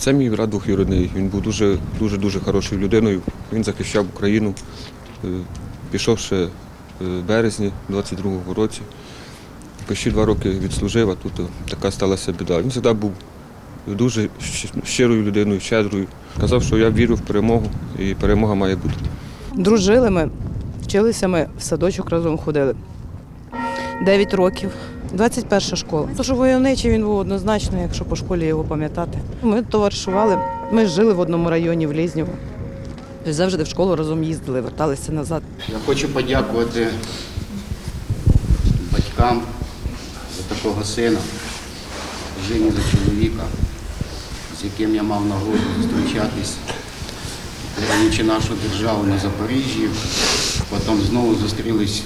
Це мій брат двохюрідний. Він був дуже дуже дуже хорошою людиною. Він захищав Україну. Е, Пішов ще в березні 22-го році. Почти два роки відслужив, а тут е, така сталася біда. Він завжди був дуже щирою людиною, щедрою. Казав, що я вірю в перемогу і перемога має бути. Дружили ми, вчилися ми в садочок разом ходили. 9 років. 21 школа. Тож войовничий він був однозначно, якщо по школі його пам'ятати. Ми товаришували, ми жили в одному районі в Лізнєву. Тобто Завжди в школу разом їздили, верталися назад. Я хочу подякувати батькам за такого сина, Жені за чоловіка, з яким я мав нагоду зустрічатись, нашу державу на Запоріжжі. Потім знову зустрілись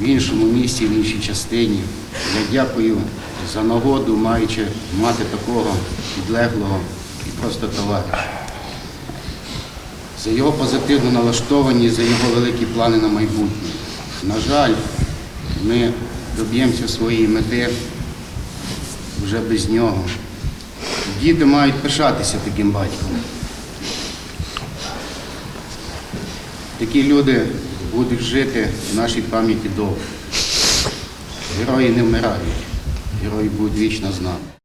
в іншому місті, в іншій частині. Я дякую за нагоду, маючи мати такого підлеглого і просто товариша за його позитивну налаштованість, за його великі плани на майбутнє. На жаль, ми доб'ємося своєї мети вже без нього. Діти мають пишатися таким батьком. Такі люди будуть жити в нашій пам'яті довго. Герої не вмирають, герої будуть вічно з нами.